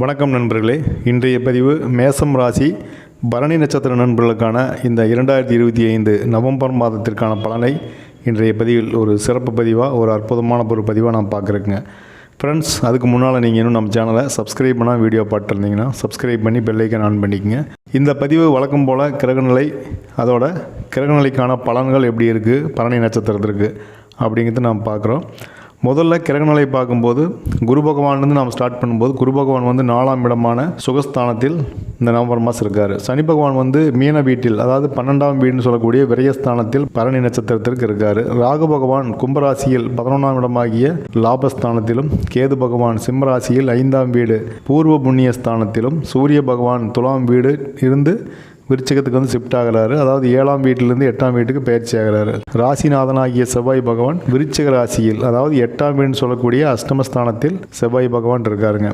வணக்கம் நண்பர்களே. இன்றைய பதிவு மேசம் ராசி பரணி நட்சத்திர நண்பர்களுக்கான இந்த இரண்டாயிரத்தி இருபத்தி ஐந்து நவம்பர் மாதத்திற்கான பலனை இன்றைய பதிவில் ஒரு சிறப்பு பதிவாக ஒரு அற்புதமான ஒரு பதிவாக நான் பார்க்குறேங்க ஃப்ரெண்ட்ஸ் அதுக்கு முன்னால் நீங்கள் இன்னும் நம்ம சேனலை சப்ஸ்கிரைப் பண்ணால் வீடியோ பார்த்துருந்தீங்கன்னா சப்ஸ்கிரைப் பண்ணி பெல்லைக்கன் ஆன் பண்ணிக்கங்க. இந்த பதிவு வழக்கம் போல் கிரகநிலை அதோட கிரகநிலைக்கான பலன்கள் எப்படி இருக்குது பரணி நட்சத்திரத்திற்கு அப்படிங்கிறது நாம் பார்க்குறோம். முதல்ல கிரகநிலை பார்க்கும்போது குரு பகவான்லேருந்து நாம் ஸ்டார்ட் பண்ணும்போது குரு பகவான் வந்து நாலாம் இடமான சுகஸ்தானத்தில் இந்த நவம்பர் மாதம் இருக்கார். சனி பகவான் வந்து மீன வீட்டில் அதாவது பன்னெண்டாம் வீடுன்னு சொல்லக்கூடிய விரயஸ்தானத்தில் பரணி நட்சத்திரத்திற்கு இருக்கார். ராகு பகவான் கும்பராசியில் பதினொன்றாம் இடமாகிய லாபஸ்தானத்திலும் கேது பகவான் சிம்மராசியில் ஐந்தாம் வீடு பூர்வ புண்ணிய ஸ்தானத்திலும் சூரிய பகவான் துலாம் வீடு இருந்து விருச்சகத்துக்கு வந்து ஷிஃப்ட் ஆகிறாரு. அதாவது ஏழாம் வீட்டிலிருந்து எட்டாம் வீட்டுக்கு பயிற்சி ஆகிறாரு. ராசிநாதனாகிய செவ்வாய் பகவான் விருச்சக ராசியில் அதாவது எட்டாம் வீடுன்னு சொல்லக்கூடிய அஷ்டமஸ்தானத்தில் செவ்வாய் பகவான் இருக்காருங்க.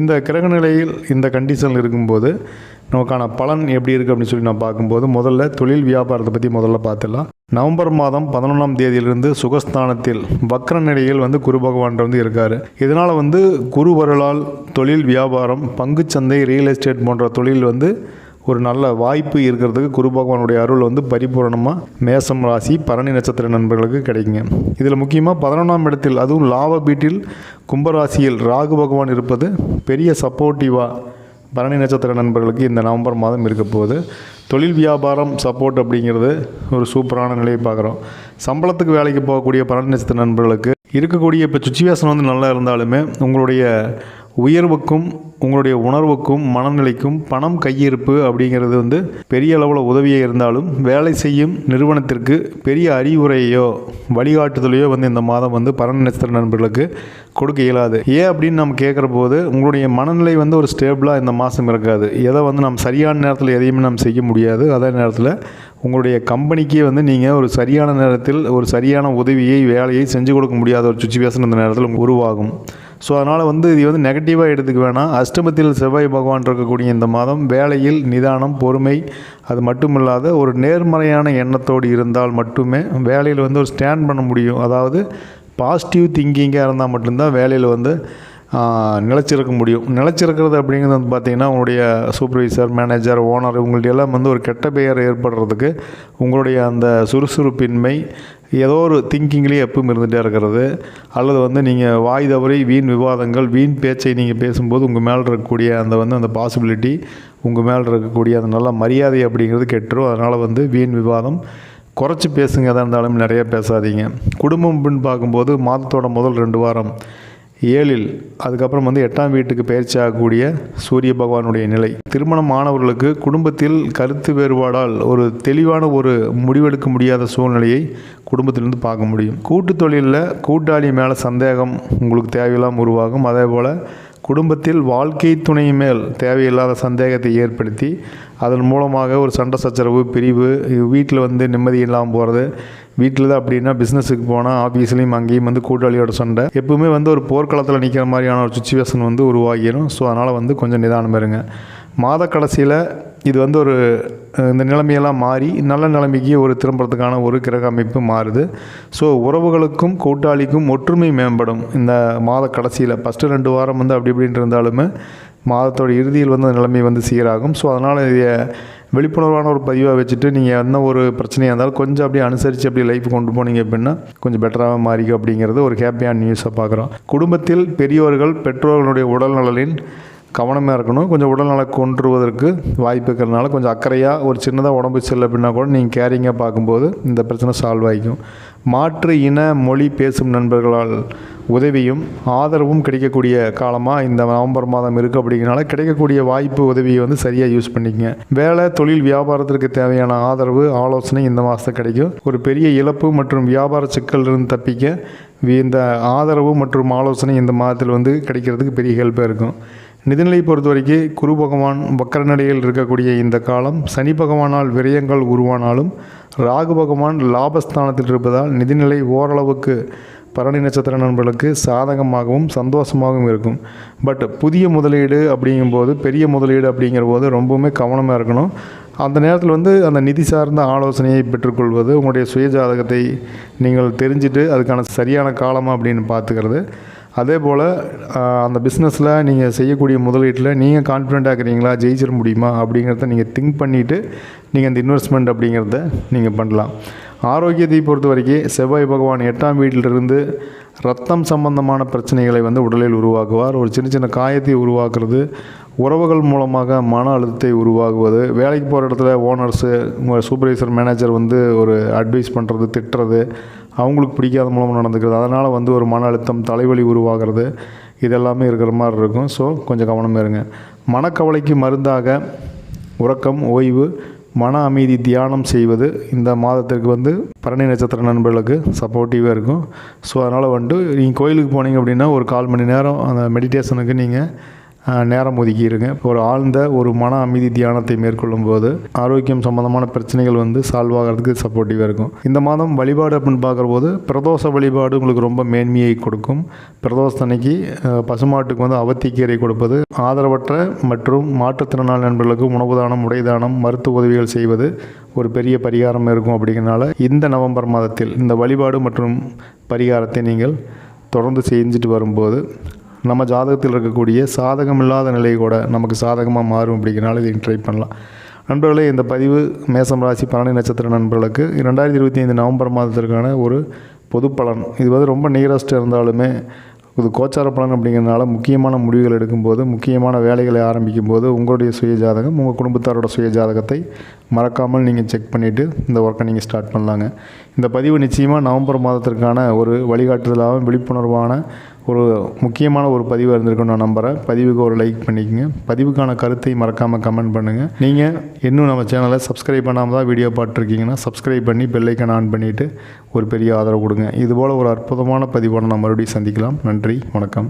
இந்த கிரக நிலையில் இந்த கண்டிஷனில் இருக்கும்போது நமக்கான பலன் எப்படி இருக்குது அப்படின்னு சொல்லி நான் பார்க்கும்போது முதல்ல தொழில் வியாபாரத்தை பற்றி முதல்ல பார்த்துடலாம். நவம்பர் மாதம் பதினொன்றாம் தேதியிலிருந்து சுகஸ்தானத்தில் வக்ர நிலையில் வந்து குரு பகவான் வந்து இருக்கார். இதனால் வந்து குரு வரலால் தொழில் வியாபாரம் பங்குச்சந்தை ரியல் எஸ்டேட் போன்ற தொழில் வந்து ஒரு நல்ல வாய்ப்பு இருக்கிறதுக்கு குரு பகவானுடைய அருள் வந்து பரிபூரணமாக மேசம் ராசி பரணி நட்சத்திர நண்பர்களுக்கு கிடைக்குங்க. இதில் முக்கியமாக பதினொன்றாம் இடத்தில் அதுவும் லாப வீட்டில் கும்பராசியில் ராகு பகவான் இருப்பது பெரிய சப்போர்ட்டிவாக பரணி நட்சத்திர நண்பர்களுக்கு இந்த நவம்பர் மாதம் இருக்க போகுது. தொழில் வியாபாரம் சப்போர்ட் அப்படிங்கிறது ஒரு சூப்பரான நிலையை பார்க்குறோம். சம்பளத்துக்கு வேலைக்கு போகக்கூடிய பரணி நட்சத்திர நண்பர்களுக்கு இருக்கக்கூடிய இப்போ சுச்சுவேஷன் வந்து நல்லா இருந்தாலுமே உங்களுடைய உயர்வுக்கும் உங்களுடைய உணர்வுக்கும் மனநிலைக்கும் பணம் கையிருப்பு அப்படிங்கிறது வந்து பெரிய அளவில் உதவியாக இருந்தாலும் வேலை செய்யும் நிறுவனத்திற்கு பெரிய அறிவுரையோ வழிகாட்டுதலையோ வந்து இந்த மாதம் வந்து பரண நட்சத்திர நண்பர்களுக்கு கொடுக்க இயலாது. ஏன் அப்படின்னு நம்ம கேட்குற போது உங்களுடைய மனநிலை வந்து ஒரு ஸ்டேபிளாக இந்த மாதம் இருக்காது. எதை வந்து நம்ம சரியான நேரத்தில் எதையுமே நம்ம செய்ய முடியாது. அதே நேரத்தில் உங்களுடைய கம்பெனிக்கே வந்து நீங்கள் ஒரு சரியான நேரத்தில் ஒரு சரியான உதவியை வேலையை செஞ்சு கொடுக்க முடியாத ஒரு சுச்சுவேஷன் இந்த நேரத்தில் உருவாகும். ஸோ அதனால் வந்து இது வந்து நெகட்டிவாக எடுத்துக்க வேணாம். அஷ்டமத்தில் செவ்வாய் பகவான் இருக்கக்கூடிய இந்த மாதம் வேலையில் நிதானம் பொறுமை அது மட்டுமில்லாத ஒரு நேர்மறையான எண்ணத்தோடு இருந்தால் மட்டுமே வேலையில் வந்து ஒரு ஸ்டாண்ட் பண்ண முடியும். அதாவது பாசிட்டிவ் திங்கிங்காக இருந்தால் மட்டும்தான் வேலையில் வந்து நிலச்சிருக்க முடியும். நிலச்சிருக்கிறது அப்படிங்கிறது வந்து பார்த்திங்கன்னா உங்களுடைய சூப்பர்வைசர் மேனேஜர் ஓனர் உங்கள்ட்ட எல்லாம் வந்து ஒரு கெட்ட பெயர் ஏற்படுறதுக்கு உங்களுடைய அந்த சுறுசுறுப்பின்மை ஏதோ ஒரு திங்கிங்லேயே எப்பவும் இருந்துகிட்டே இருக்கிறது. அல்லது வந்து நீங்கள் வாய் தவறி வீண் விவாதங்கள் வீண் பேச்சை நீங்கள் பேசும்போது உங்கள் மேலே இருக்கக்கூடிய அந்த வந்து அந்த பாசிபிலிட்டி உங்கள் மேலே இருக்கக்கூடிய அந்த நல்ல மரியாதை அப்படிங்கிறது கெட்டுரும். அதனால் வந்து வீண் விவாதம். குறைச்சி பேசுங்க எதாக இருந்தாலும் நிறைய பேசாதீங்க. குடும்பம் பின் பார்க்கும்போது மாதத்தோட முதல் ரெண்டு வாரம் ஏழில் அதுக்கப்புறம் வந்து எட்டாம் வீட்டுக்கு பயிற்சி ஆகக்கூடிய சூரிய பகவானுடைய நிலை. திருமணம் ஆனவர்களுக்கு குடும்பத்தில் கருத்து வேறுபாடால் ஒரு தெளிவான ஒரு முடிவெடுக்க முடியாத சூழ்நிலையை குடும்பத்திலிருந்து பார்க்க முடியும். கூட்டு தொழிலில் கூட்டாளி மேலே சந்தேகம் உங்களுக்கு தேவையில்லாமல் உருவாகும். அதே போல் குடும்பத்தில் வாழ்க்கை துணை மேல் தேவையில்லாத சந்தேகத்தை ஏற்படுத்தி அதன் மூலமாக ஒரு சண்டை சச்சரவு பிரிவு வீட்டில் வந்து நிம்மதி இல்லாமல் போகிறது வீட்டில் தான் அப்படின்னா பிஸ்னஸுக்கு போனால் ஆஃபீஸ்லேயும் அங்கேயும் வந்து கூட்டாளியோட சண்டை. எப்பவுமே வந்து ஒரு போர்க்களத்தில் நிற்கிற மாதிரியான ஒரு சுச்சுவேஷன் வந்து உருவாகிடும் ஸோ அதனால் வந்து கொஞ்சம் நிதானம் இருங்க. மாத கடைசியில் இது வந்து ஒரு இந்த நிலைமையெல்லாம் மாறி நல்ல நிலைமைக்கு ஒரு திரும்புறதுக்கான ஒரு கிரக அமைப்பு மாறுது. ஸோ உறவுகளுக்கும் கூட்டாளிக்கும் ஒற்றுமை மேம்படும். இந்த மாத கடைசியில் ஃபஸ்ட்டு ரெண்டு வாரம் வந்து அப்படி இப்படின்ட்டு இருந்தாலுமே மாதத்தோட இறுதியில் வந்து அந்த நிலைமை வந்து சீராகும். ஸோ அதனால் இதை விழிப்புணர்வான ஒரு பதிவாக வச்சுட்டு நீங்கள் என்ன ஒரு பிரச்சனையாக இருந்தாலும் கொஞ்சம் அப்படியே அனுசரித்து அப்படியே லைஃப் கொண்டு போனீங்க அப்படின்னா கொஞ்சம் பெட்டராக மாறிக்கும் அப்படிங்கிறது ஒரு ஹாப்பியான நியூஸாக பார்க்குறோம். குடும்பத்தில் பெரியோர்கள் பெற்றோர்களுடைய உடல் நலனில் கவனமாக இருக்கணும். கொஞ்சம் உடல்நல கொன்றுவதற்கு வாய்ப்பு இருக்கிறதுனால கொஞ்சம் அக்கறையாக ஒரு சின்னதாக உடம்பு செல்ல அப்படின்னா கூட நீங்கள் கேரிங்காக பார்க்கும்போது இந்த பிரச்சனை சால்வ் ஆகிக்கும். மாற்று இன மொழி பேசும் நண்பர்களால் உதவியும் ஆதரவும் கிடைக்கக்கூடிய காலமாக இந்த நவம்பர் மாதம் இருக்குது அப்படிங்கிறனால கிடைக்கக்கூடிய வாய்ப்பு உதவியை வந்து சரியாக யூஸ் பண்ணிக்கங்க. வேலை தொழில் வியாபாரத்திற்கு தேவையான ஆதரவு ஆலோசனை இந்த மாதத்தை கிடைக்கும். ஒரு பெரிய இழப்பு மற்றும் வியாபார சிக்கலிருந்து தப்பிக்க இந்த ஆதரவு மற்றும் ஆலோசனை இந்த மாதத்தில் வந்து கிடைக்கிறதுக்கு பெரிய ஹெல்ப்பாக இருக்கும். நிதிநிலை பொறுத்த வரைக்கும் குரு பகவான் வக்கர நிலையில் இருக்கக்கூடிய இந்த காலம் சனி பகவானால் விரயங்கள் உருவானாலும் ராகு பகவான் லாபஸ்தானத்தில் இருப்பதால் நிதிநிலை ஓரளவுக்கு பரணி நட்சத்திர நண்பர்களுக்கு சாதகமாகவும் சந்தோஷமாகவும் இருக்கும். பட் புதிய முதலீடு அப்படிங்கும்போது பெரிய முதலீடு அப்படிங்கிற போது ரொம்பவுமே கவனமாக இருக்கணும். அந்த நேரத்தில் வந்து அந்த நிதி சார்ந்த ஆலோசனையை பெற்றுக்கொள்வது உங்களுடைய சுய ஜாதகத்தை நீங்கள் தெரிஞ்சுட்டு அதுக்கான சரியான காலமாக அப்படின்னு பார்த்துக்கிறது. அதே போல் அந்த பிஸ்னஸில் நீங்கள் செய்யக்கூடிய முதலீட்டில் நீங்கள் கான்ஃபிடெண்ட்டாக இருக்கிறீங்களா? ஜெயிச்சிட முடியுமா? அப்படிங்கிறத நீங்கள் திங்க் பண்ணிவிட்டு நீங்கள் அந்த இன்வெஸ்ட்மெண்ட் அப்படிங்கிறத நீங்கள் பண்ணலாம். ஆரோக்கியத்தை பொறுத்த வரைக்கும் செவ்வாய் பகவான் எட்டாம் வீட்டிலிருந்து ரத்தம் சம்பந்தமான பிரச்சனைகளை வந்து உடலில் உருவாக்குவார். ஒரு சின்ன சின்ன காயத்தை உருவாக்குறது உறவுகள் மூலமாக மன அழுத்தத்தை உருவாகுவது வேலைக்கு போகிற இடத்துல ஓனர்ஸு உங்கள் சூப்பர்வைசர் மேனேஜர் வந்து ஒரு அட்வைஸ் பண்ணுறது திட்டுறது அவங்களுக்கு பிடிக்காத மூலமாக நடந்துக்கிறது. அதனால் வந்து ஒரு மன அழுத்தம் தலைவலி உருவாகிறது. இதெல்லாமே இருக்கிற மாதிரி இருக்கும். ஸோ கொஞ்சம் கவனமாக இருங்க. மனக்கவலைக்கு மருந்தாக உறக்கம் ஓய்வு மன அமைதி தியானம் செய்வது இந்த மாதத்திற்கு வந்து பரணி நட்சத்திர நண்பர்களுக்கு சப்போர்ட்டிவாக இருக்கும். ஸோ அதனால் வந்துட்டு நீங்கள் கோயிலுக்கு போனீங்க அப்படின்னா ஒரு கால் மணி நேரம் அந்த மெடிடேஷனுக்கு நீங்கள் நேரம் ஒதுக்கிடுங்க ஒரு ஆழ்ந்த ஒரு மன அமைதி தியானத்தை மேற்கொள்ளும் போது ஆரோக்கியம் சம்பந்தமான பிரச்சனைகள் வந்து சால்வ் ஆகிறதுக்கு சப்போர்ட்டிவாக இருக்கும். இந்த மாதம் வழிபாடு அப்படின்னு பார்க்குறபோது பிரதோஷ வழிபாடு உங்களுக்கு ரொம்ப மேன்மையை கொடுக்கும். பிரதோஷத்தன்னைக்கு பசுமாட்டுக்கு வந்து அவத்திக்கீரை கொடுப்பது ஆதரவற்ற மற்றும் மாற்றுத்திறனாளி நண்பர்களுக்கு உணவு தானம் உடை தானம் மருத்துவ உதவிகள் செய்வது ஒரு பெரிய பரிகாரம் இருக்கும் அப்படிங்கிறனால இந்த நவம்பர் மாதத்தில் இந்த வழிபாடு மற்றும் பரிகாரத்தை நீங்கள் தொடர்ந்து செஞ்சுட்டு வரும்போது நம்ம ஜாதகத்தில் இருக்கக்கூடிய சாதகம் இல்லாத நிலை கூட நமக்கு சாதகமாக மாறும் அப்படிங்கிறனால இதை ட்ரை பண்ணலாம். நண்பர்களே இந்த பதிவு மேசம் ராசி பன்னெண்டு நட்சத்திர நண்பர்களுக்கு ரெண்டாயிரத்தி இருபத்தி ஐந்து நவம்பர் மாதத்திற்கான ஒரு பொது பலன். இது வந்து ரொம்ப நியரஸ்ட் இருந்தாலுமே இது கோச்சார பலன் அப்படிங்கிறதுனால முக்கியமான முடிவுகள் எடுக்கும்போது முக்கியமான வேலைகளை ஆரம்பிக்கும் போது உங்களுடைய சுய ஜாதகம் உங்கள் குடும்பத்தாரோட சுய ஜாதகத்தை மறக்காமல் நீங்கள் செக் பண்ணிவிட்டு இந்த ஒர்க்கை நீங்கள் ஸ்டார்ட் பண்ணலாங்க. இந்த பதிவு நிச்சயமாக நவம்பர் மாதத்திற்கான ஒரு வழிகாட்டுதலாகவும் விழிப்புணர்வான ஒரு முக்கியமான ஒரு பதிவாக இருந்திருக்கும் நான் நம்புகிறேன் பதிவுக்கு ஒரு லைக் பண்ணிக்கோங்க. பதிவுக்கான கருத்தை மறக்காமல் கமெண்ட் பண்ணுங்கள் நீங்கள் இன்னும் நம்ம சேனலை சப்ஸ்கிரைப் பண்ணாமல் தான் வீடியோ பார்த்துருக்கீங்கன்னா சப்ஸ்கிரைப் பண்ணி பெல்லைக்கன் ஆன் பண்ணிவிட்டு ஒரு பெரிய ஆதரவு கொடுங்க. இதுபோல் ஒரு அற்புதமான பதிவோடு நம்ம மறுபடியும் சந்திக்கலாம். நன்றி. வணக்கம்.